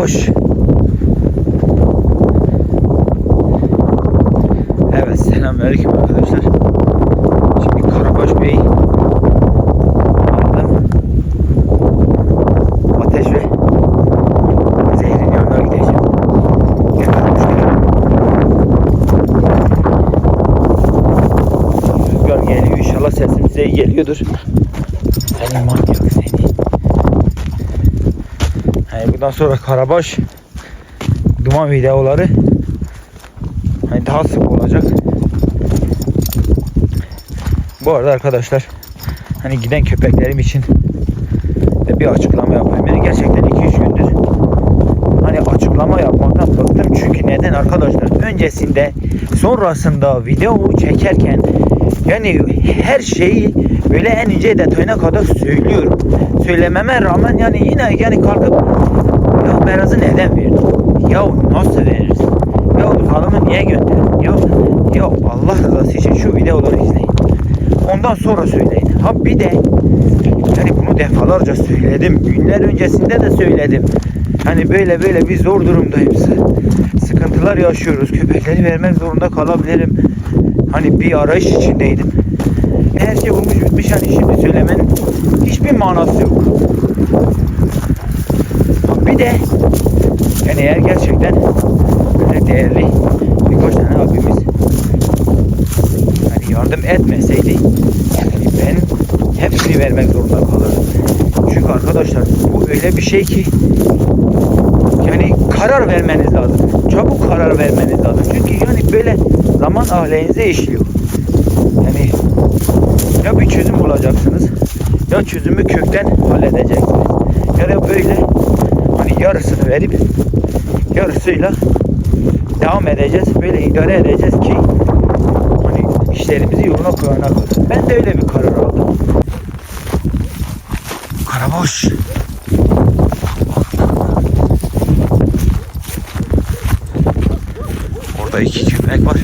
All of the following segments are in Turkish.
Karaboş. Evet selamünaleyküm arkadaşlar. Şimdi Karabaş Bey aldım. Ateş ve zehrin yanına gideceğim. Rüzgar geliyor inşallah sesim iyi geliyordur. Seni manyak seni. Bundan sonra Karabaş duman videoları hani daha sık olacak. Bu arada arkadaşlar hani giden köpeklerim için de bir açıklama yapayım. Yani gerçekten 2-3 gündür hani açıklama yapmaktan bıktım. Çünkü neden arkadaşlar? Öncesinde sonrasında video çekerken yani her şeyi böyle en ince detayına kadar söylüyorum. Söylememe rağmen yani yine yani kalkıp ya Beraz'ı neden verdin? Ya nasıl verirsin? Ya hanımı niye gönderdin? Ya, ya Allah rızası için şu videoları izleyin. Ondan sonra söyleyin. Ha bir de yani bunu defalarca söyledim. Günler öncesinde de söyledim. Hani böyle böyle bir zor durumdayım. Sı- Sıkıntılar yaşıyoruz. Köpekleri vermek zorunda kalabilirim. Hani bir arayış içindeydim. Her şey olmuş bitmiş hani şimdi söylemenin hiçbir manası yok. De yani eğer gerçekten böyle değerli birkaç tane abimiz hani yardım etmeseydi yani ben hepsini vermek zorunda kalırdım. Çünkü arkadaşlar bu öyle bir şey ki yani karar vermeniz lazım. Çabuk karar vermeniz lazım. Çünkü yani böyle zaman aleyhinize işliyor. Yani ya bir çözüm bulacaksınız ya çözümü kökten halledeceksiniz. Ya da böyle yarısını verip yarısıyla devam edeceğiz. Böyle idare edeceğiz ki hani işlerimizi yoluna koyana. Ben de öyle bir karar aldım. Karaboş. Orada iki köpek var.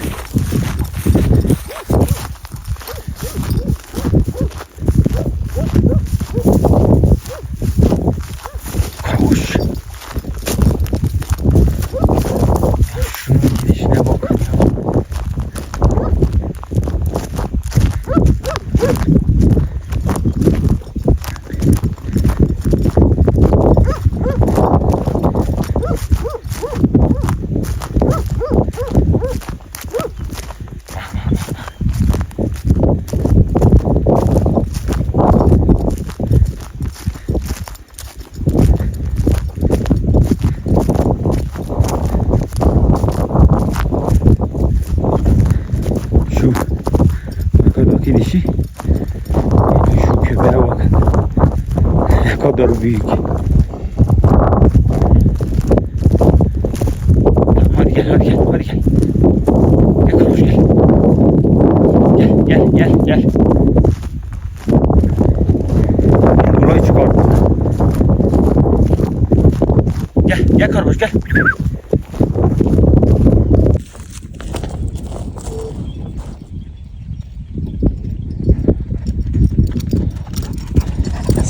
Büyük.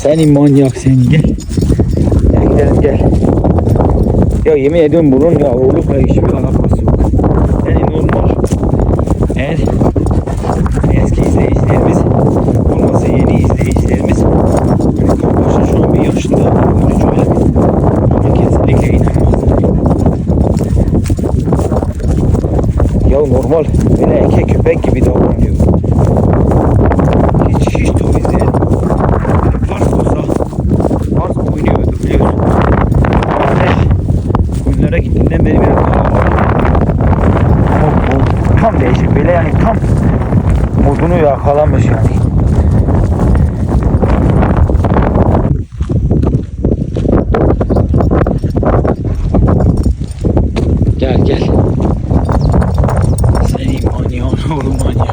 Seni manyak seni gel. Gel gidelim gel. Ya yemin ediyorum bunun yavrulukla hiçbir alakası yok. Yani normal. Eğer eski izleyicilerimiz olmasa yeni izleyicilerimiz hani Kardeş'in şu an bir yaşlı öyle şöyle ama kesinlikle inanmazlar. Ya normal böyle erkek köpek gibi davranıyor. Hiç hiç temiz değil. Varsa olsa varsa oynuyordu biliyorsun. Ateş oyunlara gittiğinden beri biraz daha Mod, mod, tam değişik böyle yani tam modunu yakalamış yani. Gel gel. Seni manyağın oğlum manyak.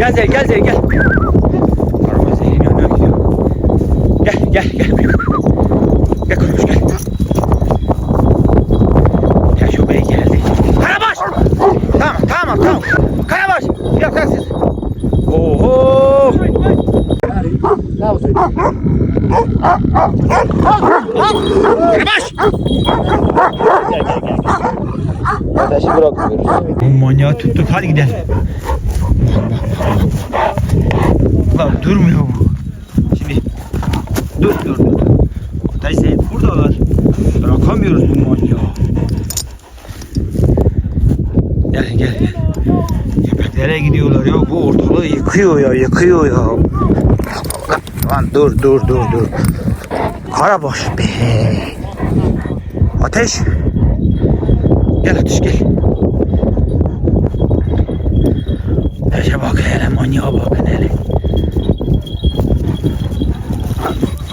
Gel Zey gel Zey gel. Araba Zey'in yanına gidiyor. Gel gel gel. Gel Karabaş gel. Tecrübe geldi. Karabaş! Tamam tamam tamam. Karabaş! Yok kalk siz. Oho! Karabaş! Gel gel gel. Ateşi bırakmıyoruz. Bu manyağı tuttuk hadi gidelim. Lan durmuyor bu. Şimdi dur dur dur. Ateş Seyit buradalar. Bırakamıyoruz bu manyağı. Gel gel gel. Köpeklere gidiyorlar ya bu ortalığı yıkıyor ya yıkıyor ya. Lan dur dur dur dur. Karabaş be. Ateş. Gel ateş gel. Ateşe bak hele manyağa bakın hele.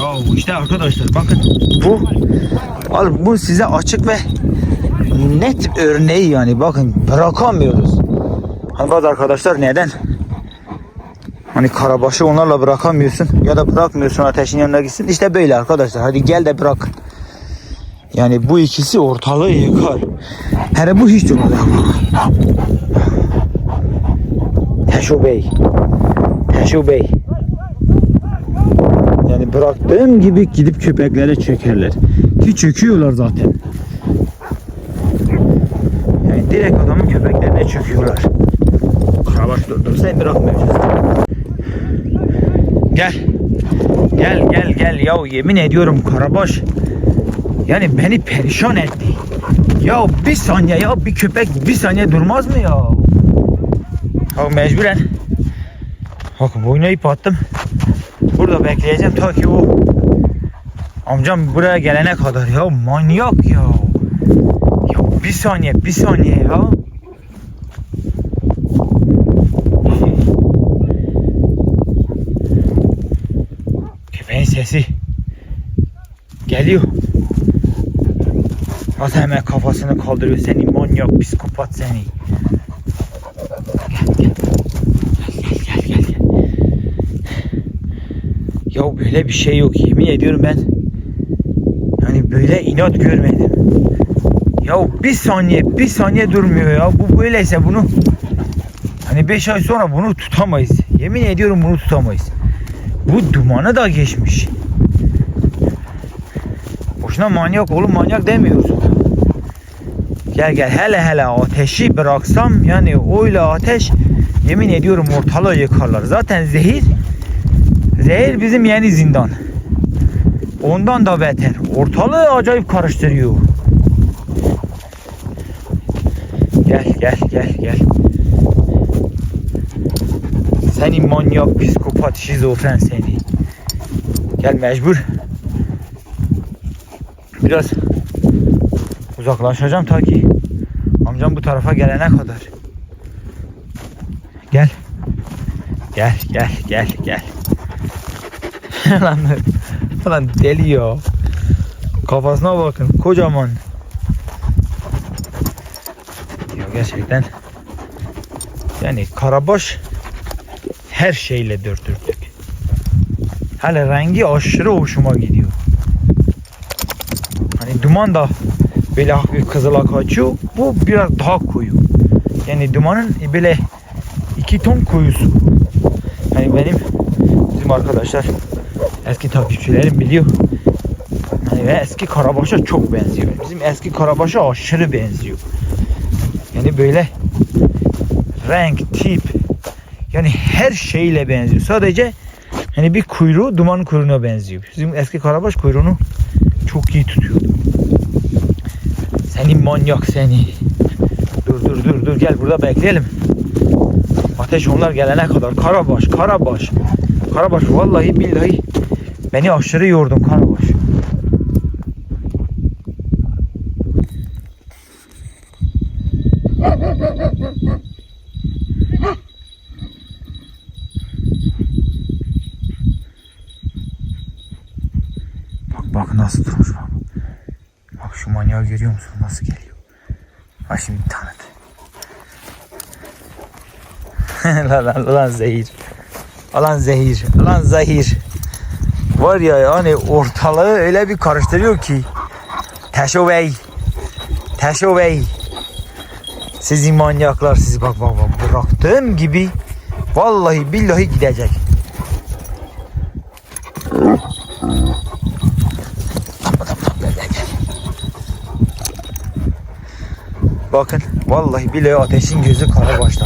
Oo işte arkadaşlar bakın bu al bu size açık ve net örneği yani bakın bırakamıyoruz. Hani bazı arkadaşlar neden? Hani karabaşı onlarla bırakamıyorsun ya da bırakmıyorsun ateşin yanına gitsin. İşte böyle arkadaşlar. Hadi gel de bırak. Yani bu ikisi ortalığı yıkar. Hele bu hiç durmadı. Teşo Bey. Teşo Bey. Bıraktığım gibi gidip köpeklere çekerler. Ki çöküyorlar zaten. Yani direkt adamın köpeklerine çöküyorlar. Karabaş durdur sen bırakmayacağız. Gel. Gel gel gel ya yemin ediyorum Karabaş. Yani beni perişan etti. Ya bir saniye ya bir köpek bir saniye durmaz mı ya? Ya mecburen. Bakın boyuna ip attım. Burada bekleyeceğim ta ki o amcam buraya gelene kadar ya manyak ya. Ya bir saniye bir saniye ya. Köpeğin sesi geliyor. Nasıl hemen kafasını kaldırıyor seni manyak psikopat seni. Gel gel. Gel gel gel gel. Ya böyle bir şey yok yemin ediyorum ben. Yani böyle inat görmedim. Ya bir saniye bir saniye durmuyor ya. Bu böyleyse bunu hani 5 ay sonra bunu tutamayız. Yemin ediyorum bunu tutamayız. Bu dumanı da geçmiş. Boşuna manyak oğlum manyak demiyoruz. Gel gel hele hele ateşi bıraksam yani öyle ateş yemin ediyorum ortalığı yıkarlar. Zaten zehir zehir bizim yeni zindan. Ondan da beter. Ortalığı acayip karıştırıyor. Gel gel gel gel. Seni manyak, psikopat, şizofren seni. Gel mecbur. Biraz uzaklaşacağım ta ki amcam bu tarafa gelene kadar. Gel. Gel gel gel gel. lan, lan deli ya. Kafasına bakın kocaman. Ya gerçekten yani Karabaş her şeyle dörttürdük. Hele rengi aşırı hoşuma gidiyor. Hani duman da böyle hafif kızıla kaçıyor. Bu biraz daha koyu. Yani dumanın böyle iki ton koyusu. Hani benim bizim arkadaşlar eski takipçilerim biliyor. Hani ve eski Karabaş'a çok benziyor. Bizim eski Karabaş'a aşırı benziyor. Yani böyle renk, tip yani her şeyle benziyor. Sadece hani bir kuyruğu duman kuyruğuna benziyor. Bizim eski Karabaş kuyruğunu çok iyi tutuyordu. Seni manyak seni. Dur dur dur dur gel burada bekleyelim. Ateş onlar gelene kadar Karabaş Karabaş. Karabaş vallahi billahi beni aşırı yordun Karabaş. Bak bak nasıl durmuş bak. Bak şu manyağı görüyor musun nasıl geliyor? Bak şimdi tanıt. lan, lan, lan zehir. Lan zehir. Lan zehir. Var ya yani ortalığı öyle bir karıştırıyor ki. Teşo Bey. Teşo Bey. Sizi manyaklar sizi bak bak bak bıraktığım gibi vallahi billahi gidecek. Bakın vallahi billahi ateşin gözü kara başta.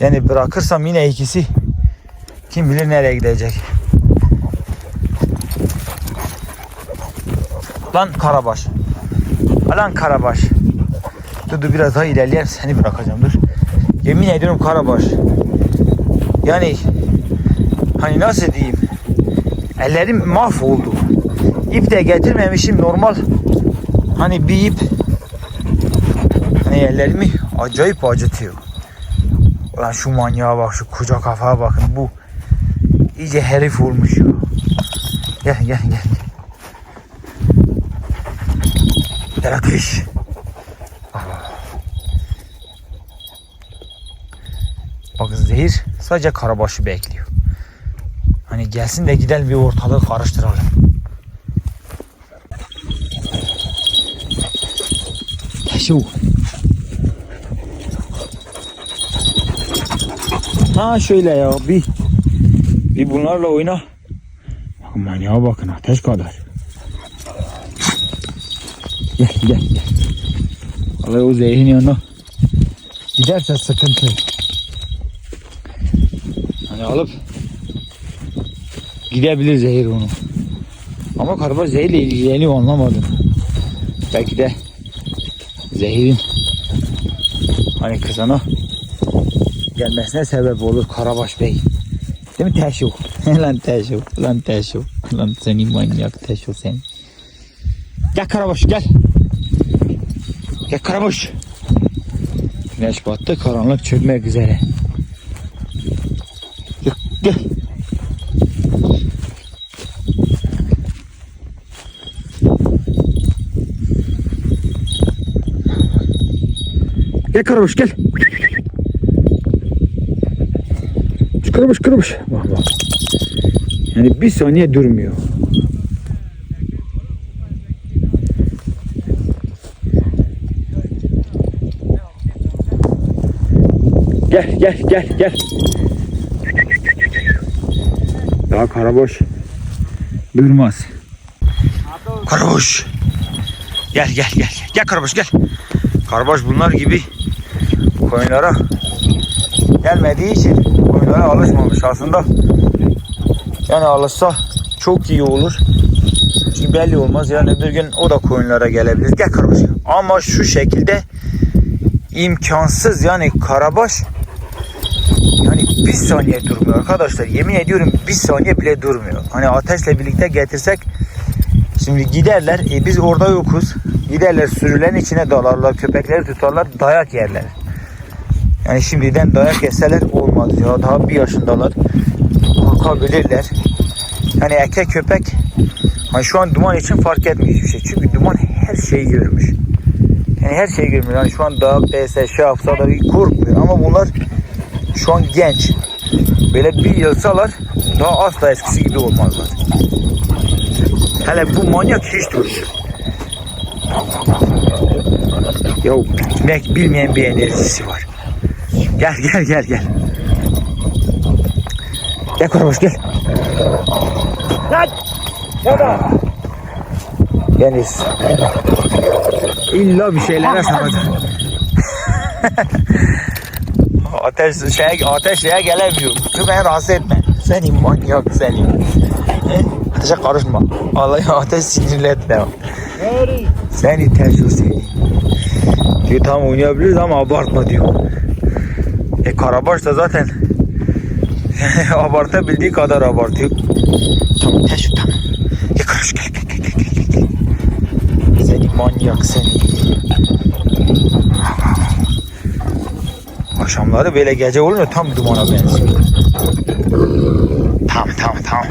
Yani bırakırsam yine ikisi kim bilir nereye gidecek. Lan Karabaş. Lan Karabaş. Dur dur biraz daha ilerleyelim seni bırakacağım dur. Yemin ediyorum Karabaş. Yani hani nasıl diyeyim? Ellerim mahvoldu. İp de getirmemişim normal. Hani bir ip hani ellerimi acayip acıtıyor. Ulan şu manyağa bak şu koca kafaya bakın bu iyice herif olmuş. Gel gel gel. Gel ateş. Bakın zehir sadece karabaşı bekliyor. Hani gelsin de gidelim bir ortalığı karıştıralım. Teşekkür. Ha şöyle ya bir bir bunlarla oyna. Bakın manyağa bakın ateş kadar. Gel gel gel. Vallahi o zehrin yanına giderse sıkıntı. Hani alıp gidebilir zehir onu. Ama karabağ zehirle ilgileniyor anlamadım. Belki de zehirin hani kızana gelmesine sebep olur Karabaş Bey. Değil mi Teşo? lan Teşo, lan Teşo. Lan seni manyak Teşo sen. Gel Karabaş gel. Gel Karabaş. Güneş battı, karanlık çökmek üzere. Gel, gel. Gel Karabaş gel. Kırmış kırmış. Bak bak. Yani bir saniye durmuyor. Gel gel gel gel. Daha karaboş durmaz. Karaboş. Gel gel gel. Gel karaboş gel. Karaboş bunlar gibi koyunlara gelmediği için koyunlara alışmamış aslında. Yani alışsa çok iyi olur. Çünkü belli olmaz yani bir gün o da koyunlara gelebilir. Gel Karabaş. Ama şu şekilde imkansız yani Karabaş yani bir saniye durmuyor arkadaşlar. Yemin ediyorum bir saniye bile durmuyor. Hani ateşle birlikte getirsek şimdi giderler. E biz orada yokuz. Giderler sürülerin içine dalarlar. Köpekleri tutarlar. Dayak yerler. Yani şimdiden dayak yeseler olmaz ya. Daha bir yaşındalar. Korkabilirler. Yani erkek köpek hani şu an duman için fark etmiyor hiçbir şey. Çünkü duman her şeyi görmüş. Yani her şeyi görmüyor. Yani şu an dayak değse şey da korkmuyor. Ama bunlar şu an genç. Böyle bir yılsalar daha asla eskisi gibi olmazlar. Hele bu manyak hiç durur. Ya bilmek bilmeyen bir enerjisi var. Gel gel gel gel. Gel Karabaş gel. Lan! Şurada. Deniz. İlla bir şeylere saracak. ateş şeye, ateş şeye gelemiyor. Dur beni rahatsız etme. Seni manyak seni. Ateşe karışma. Vallahi ateş sinirli etme. Seni ters o seni. Diyor tamam oynayabiliriz ama abartma diyor. E Karabaş da zaten abartabildiği kadar abartıyor. Tamam ters tamam. Karabaş gel gel gel gel gel. gel. Seni manyak seni. Akşamları böyle gece olmuyor tam dumana benziyor. Tamam tamam tamam.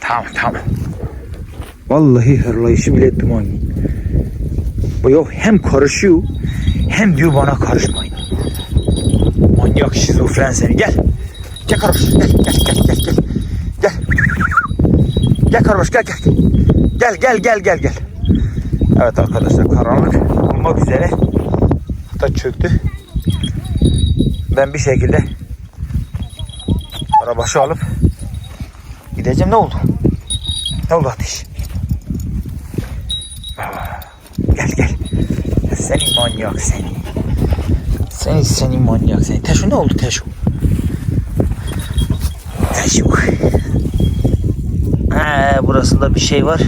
Tamam tamam. Vallahi hırlayışı bile duman. Bu yok hem karışıyor hem diyor bana karışmayın. Manyak şizofren seni gel. Gel Karoş gel gel gel gel gel. Gel. Gel Karoş gel gel. Gel gel gel gel gel. Evet arkadaşlar karanlık olmak üzere. Da çöktü. Ben bir şekilde arabaşı alıp gideceğim. Ne oldu? Ne oldu ateş? Gel gel. Seni manyak seni. Seni seni manyak seni. Teşo ne oldu Teşo? Teşo. Ha, burasında bir şey var.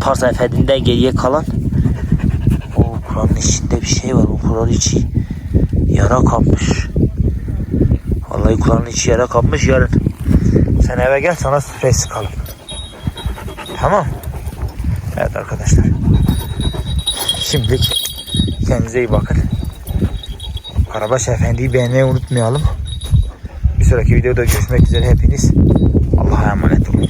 Pars Efendi'nden geriye kalan. O Kur'an'ın içinde bir şey var. O Kur'an'ın içi yara kapmış. Vallahi Kur'an'ın içi yara kapmış yarın. Sen eve gel sana sprey sıkalım. Tamam. Evet arkadaşlar. Şimdilik kendinize iyi bakın. Karabaş Efendi'yi beğenmeyi unutmayalım. Bir sonraki videoda görüşmek üzere hepiniz. Allah'a emanet olun.